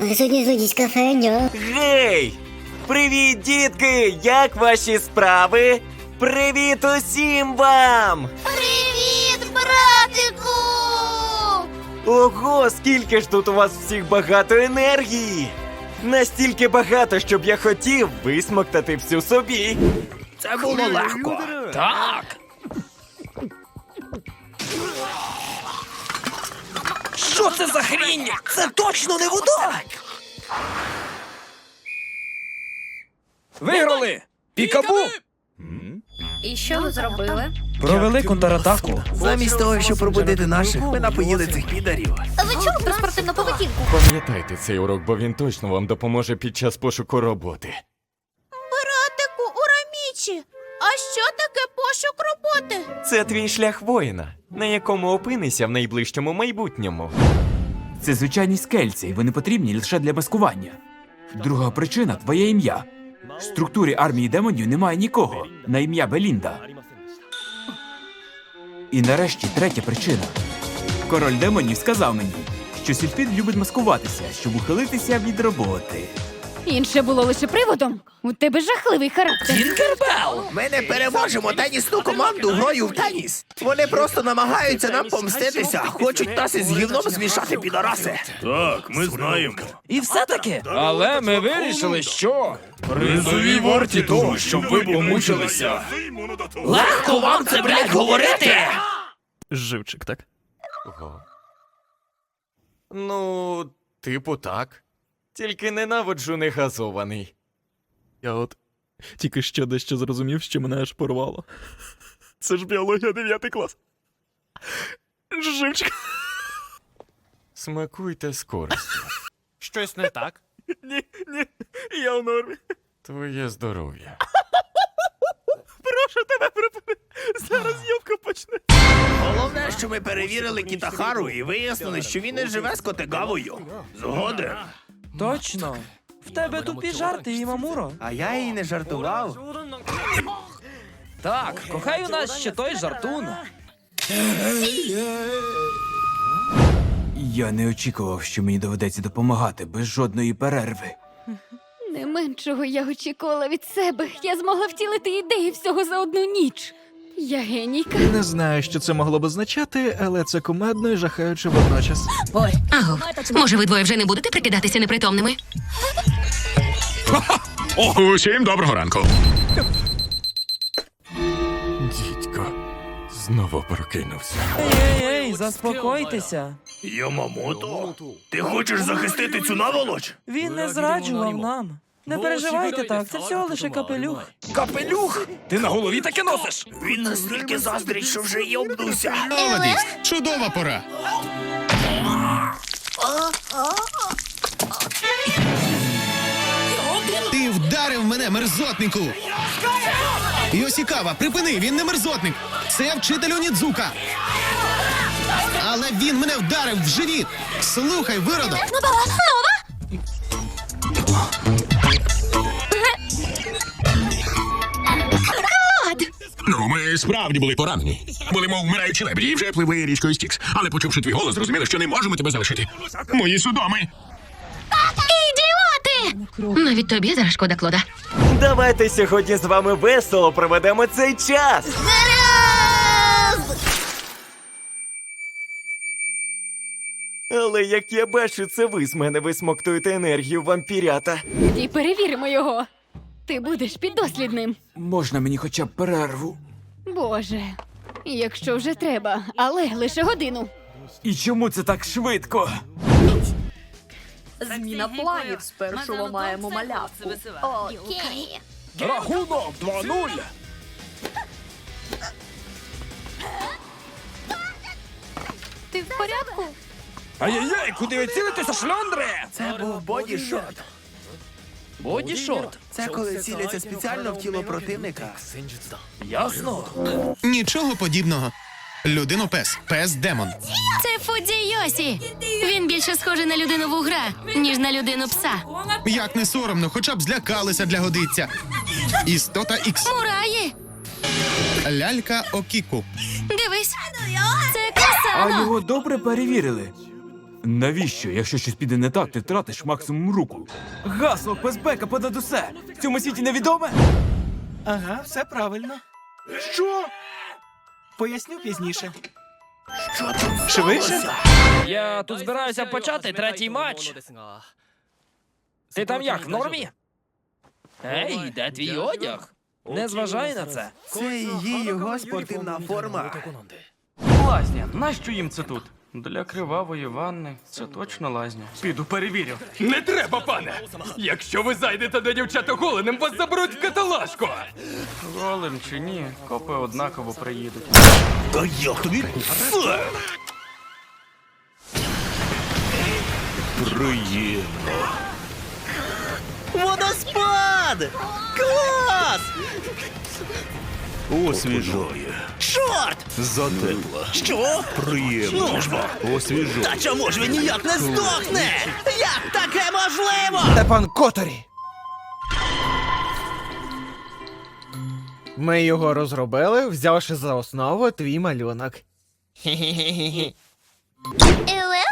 Сьогодні злодійська феня. Гей! Привіт, дітки! Як ваші справи? Привіт усім вам! Привіт, братику! Ого, скільки ж тут у вас всіх багато енергії! Настільки багато, щоб я хотів висмоктати всю собі. Це було легко. Так. Що це за хрінь? Це точно не вода. Виграли! Пікабу! І що ви зробили? Провели контратаку. Замість того, щоб пробудити наших, ми напоїли цих підарів. Ви чули про спортивну поведінку? Пам'ятайте цей урок, бо він точно вам допоможе під час пошуку роботи. Братику, урамічі! А що таке пошук роботи? Це твій шлях воїна, на якому опинися в найближчому майбутньому. Це звичайні скельці, і вони потрібні лише для маскування. Друга причина твоє ім'я. В структурі армії демонів немає нікого на ім'я Белінда. І нарешті третя причина. Король демонів сказав мені, що Сільфід любить маскуватися, щоб ухилитися від роботи. Інше було лише приводом. У тебе жахливий характер. Тінкербел! Ми не переможемо тенісну команду грою в теніс. Вони просто намагаються нам помститися, хочуть нас із гівном змішати підараси. Так, ми знаємо. І все-таки. Але ми вирішили, що. Призові варті того, щоб ви помучилися. Легко вам це, блядь, говорити! Живчик, так? Ого. Ну, типу так. Тільки ненавиджу негазований. Я от тільки що дещо зрозумів, що мене аж порвало. Це ж біологія 9 клас. Живчик. Смакуйте з користю. Щось не так? Ні, ні, я в нормі. Твоє здоров'я. Прошу тебе припини. Зараз йобка почне. Головне, що ми перевірили Кітахару і вияснили, що він не живе з Котегавою. Згоден. Точно. В тебе тупі жарти, Імамуро. А я їй не жартував. Так, кохай у нас ще той жартун. Я не очікував, що мені доведеться допомагати без жодної перерви. Не меншого я очікувала від себе. Я змогла втілити ідеї всього за одну ніч. Я генійка. Не знаю, що це могло б означати, але це кумедно і жахаюче водночас. Аго, може, ви двоє вже не будете прикидатися непритомними? Усім доброго ранку. Дідько, знову прокинувся. Ей, ей, заспокойтеся. Ямамото, ти хочеш захистити цю наволоч? Він не зраджував нам. Не переживайте так, це всього лише капелюх. Капелюх! Ти на голові таке носиш? Він настільки заздрить, що вже йобнувся. Молодець, чудова пора. Ти вдарив мене, мерзотнику! Йосікава, припини, він не мерзотник. Це вчитель Онідзука. Але він мене вдарив в живіт. Слухай, виродок. Ми справді були поранені. Були, мов вмираючі лебеді, і вже пливли річкою Стікс. Але почувши твій голос, зрозуміли, що не можемо тебе залишити. Мої судоми. Ідіоти! Навіть тобі зараз шкода Клода. Давайте сьогодні з вами весело проведемо цей час. Але як я бачу, це ви з мене висмоктуєте енергію вампірята. І перевіримо його. Ти будеш піддослідним. Можна мені хоча б перерву? Боже. Якщо вже треба, але лише годину. І чому це так швидко? Зміна планів. Спершу ламаємо малявку. Окей. Рахунок 2-0. Ти в порядку? Ай-яй-яй, куди ви цілитеся, шльондри? Це був бодішот. Бодішот. Це коли ціляться спеціально в тіло противника. Ясно. Нічого подібного. Людину пес, пес демон. Це Фудзі Йосі. Він більше схожий на людину вугра, ніж на людину пса. Як не соромно, хоча б злякалися для годиться. Істота Ікс. Мураї! Лялька Окіку. Дивись, це А Касано. його добре перевірили. Навіщо? Якщо щось піде не так, ти втратиш максимум руку. Гасло безпека понад усе! В цьому світі невідоме! Ага, все правильно. Що? Поясню пізніше. Що там Швидше? Я тут збираюся почати третій матч. Ти там як, в нормі? Ей, де твій одяг? Не зважай на це. Це її його спортивна форма. Лазня, нащо їм це тут? Для кривавої ванни це точно лазня. Піду перевірю. Не треба, пане! Якщо ви зайдете до дівчат оголеним, вас заберуть в каталажку! Голим чи ні, копи однаково приїдуть. Та як тобі? Приємно. Водоспад! Клас! Освіжає. Чорт! Затепла. Що? Приємно. Ну ж бо! Освіжує. Та чому ж він ніяк не здохне? Як таке можливо? Степан Которі. Ми його розробили, взявши за основу твій малюнок. Еле